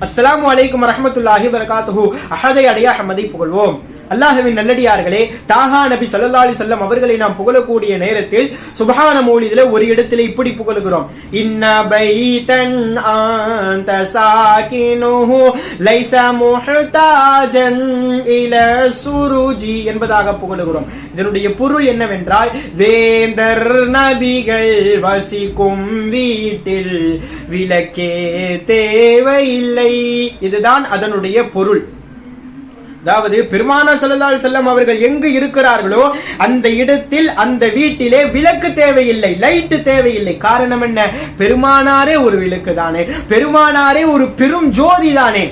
அஸ்ஸலாமு அலைக்கும் வரஹ்மத்துல்லாஹி வரகாத்துஹு அஹதை அடைய அஹமதை புகழ்வோம் அல்லாஹுவின் நல்லடியார்களே தாகா நபி சல்லா அலி வஸல்லம் அவர்களை நாம் புகழக்கூடிய நேரத்தில் சுப்ஹான மௌலிதிலே ஒரு இடத்திலே இப்படி புகழுகிறோம். இன்ன பைதன் ஆந்த சாகினுஹு லைஸ முஹ்தாஜன் இல சுருஜி என்பதாக புகழுகிறோம். இதனுடைய பொருள் என்னவென்றால் வேந்தர் நபிகள் வசிக்கும் வீட்டில் விளக்கே தேவையில்லை. இதுதான் அதனுடைய பொருள். அதாவது பெருமான ஸல்லல்லாஹு செல்லம் அவர்கள் எங்கு இருக்கிறார்களோ அந்த இடத்தில் அந்த வீட்டிலே விளக்கு தேவையில்லை லைட் தேவையில்லை. காரணம் என்ன? பெருமானாரே ஒரு விளக்கு தானே. பெருமானாரே ஒரு பெரும் ஜோதி தானே.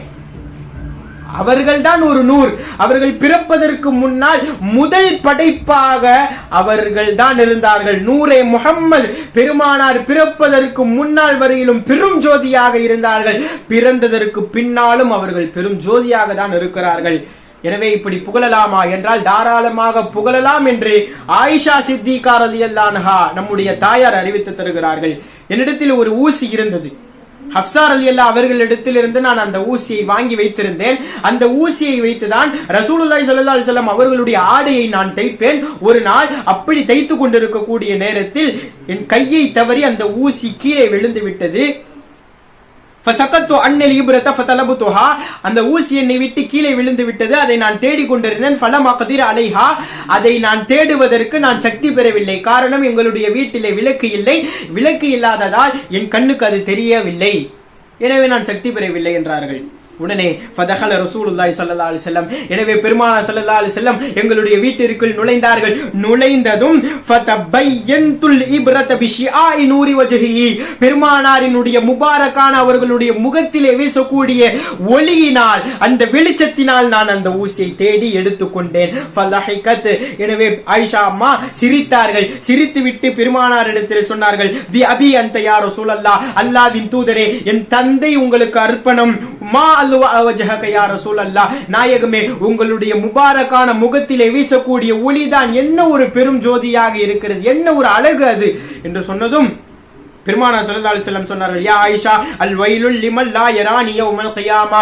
அவர்கள்தான் ஒரு நூர். அவர்கள் பிறப்பதற்கு முன்னால் முதல் படைப்பாக அவர்கள் தான் இருந்தார்கள். நூரே முகம்மது பெருமானார் பிறப்பதற்கு முன்னால் வரையிலும் பெரும் ஜோதியாக இருந்தார்கள். பிறந்ததற்கு பின்னாலும் அவர்கள் பெரும் ஜோதியாக தான் இருக்கிறார்கள். எனவே இப்படி புகழலாமா என்றால் தாராளமாக புகழலாம் என்று ஆயிஷா சித்திகார் அலி அல்லான்ஹா நம்முடைய தாயார் அறிவித்து தருகிறார்கள். என்னிடத்தில் ஒரு ஊசி இருந்தது. ஹப்சார் அலி அல்லா அவர்களிடத்திலிருந்து நான் அந்த ஊசியை வாங்கி வைத்திருந்தேன். அந்த ஊசியை வைத்துதான் ரசூலுல்லாய் சல்லா அலிசல்லாம் அவர்களுடைய ஆடையை நான் தைப்பேன். ஒரு நாள் அப்படி தைத்து கொண்டிருக்கக்கூடிய நேரத்தில் என் கையை தவறி அந்த ஊசி கீழே விழுந்து விட்டது. ஃபசகத்து அன்னல் இப்ரத ஃபதலபுதுஹா அந்த ஊசி என்னை விட்டு கீழே விழுந்து விட்டது. அதை நான் தேடிக்கொண்டிருந்தேன். ஃபலமா கதிர் அலைஹா அதை நான் தேடுவதற்கு நான் சக்தி பெறவில்லை. காரணம் எங்களுடைய வீட்டிலே விளக்கு இல்லை. விளக்கு இல்லாததால் என் கண்ணுக்கு அது தெரியவில்லை. எனவே நான் சக்தி பெறவில்லை என்றார்கள். உடனே ஃபதஹல ரசூலுல்லாஹி ஸல்லல்லாஹு அலைஹி வஸல்லம் எனவே பெருமானார் ஸல்லல்லாஹு அலைஹி வஸல்லம் எங்களுடைய வீட்டிற்குள் நுழைந்தார்கள். நுழைந்ததும் ஃபதபையன்துல் இப்ரத பிஷிஆஇ நூரி வஜஹிஹி பெருமானாரினுடைய முபாரக்கான அவர்களுடைய முகத்திலே வீசக்கூடிய ஒளியினால் அந்த வெளிச்சத்தினால் நான் அந்த ஊசியை தேடி எடுத்துக்கொண்டேன். ஃபலஹிகத் எனவே ஆயிஷா அம்மா சிரித்தார்கள். சிரித்துவிட்டு பெருமானாரிடத்தில் சொன்னார்கள் தி அபி அந்த யார் ரசூலல்லாஹ் அல்லாஹ்வின் தூதரே என் தந்தை உங்களுக்கு அர்ப்பணம் மா அல்லுவ அவஜஹக யா ரசூலல்லாஹ். நாயகமே உங்களுடைய முபாரக்கான முகத்திலே வீசக்கூடிய ஒளிதான் என்ன ஒரு பெரும் ஜோதியாக இருக்கிறது? என்ன ஒரு அழகு அது? என்று சொன்னதும் பெருமானா ஸல்லல்லாஹு செல்லம் சொன்னார்கள் யா ஆயிஷா அல் வயலுல் லிமல் லா யரானி யௌமல் கியாமா.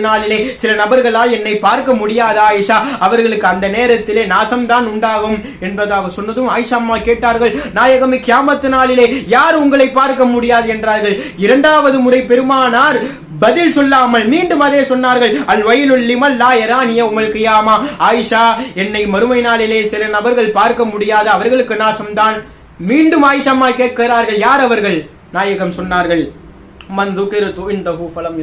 நாளிலே சில நபர்களால் என்னை பார்க்க முடியாது ஆயிஷா. அவர்களுக்கு அந்த நேரத்திலே நாசம்தான் உண்டாகும் என்பதாக சொன்னதும் ஆயிஷா அம்மா கேட்டார்கள் நாயகமே கியாமத் யார் உங்களை பார்க்க முடியாது? என்றார்கள். இரண்டாவது முறை பெருமானார் பதில் சொல்லாமல் மீண்டும் அதே சொன்னார்கள் அல் வயலுல் லிமல் லா யரானிய உமல் கியாமா. ஆயிஷா என்னை மறுமை நாளிலே சில நபர்கள் பார்க்க முடியாது அவர்களுக்கு நாசம்தான். மீண்டும் ஆயிஷம்மா கேட்கிறார்கள் யார் அவர்கள்? நாயகம் சொன்னார்கள் ஃபலம்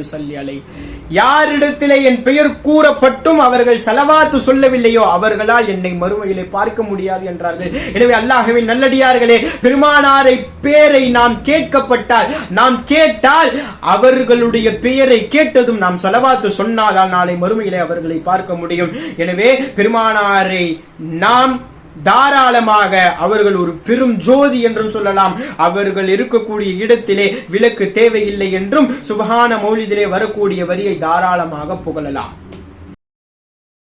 யாரிடத்திலே என் பெயர் கூறப்பட்டும் அவர்கள் செலவாத்து சொல்லவில்லையோ அவர்களால் என்னை மறுமையிலே பார்க்க முடியாது என்றார்கள். எனவே அல்லாஹவின் நல்லடியார்களே பெருமானாரை பேரை நாம் கேட்கப்பட்டால் நாம் கேட்டால் அவர்களுடைய பெயரை கேட்டதும் நாம் செலவாத்து சொன்னால்தான் நாளை மறுமையிலே அவர்களை பார்க்க முடியும். எனவே பெருமானாரை நாம் தாராளமாக அவர்கள் ஒரு பெரும் ஜோதி என்றும் சொல்லலாம். அவர்கள் இருக்கக்கூடிய இடத்திலே விளக்கு தேவையில்லை என்றும் சுபகான மௌலிதிலே வரக்கூடிய வரியை தாராளமாக புகழலாம்.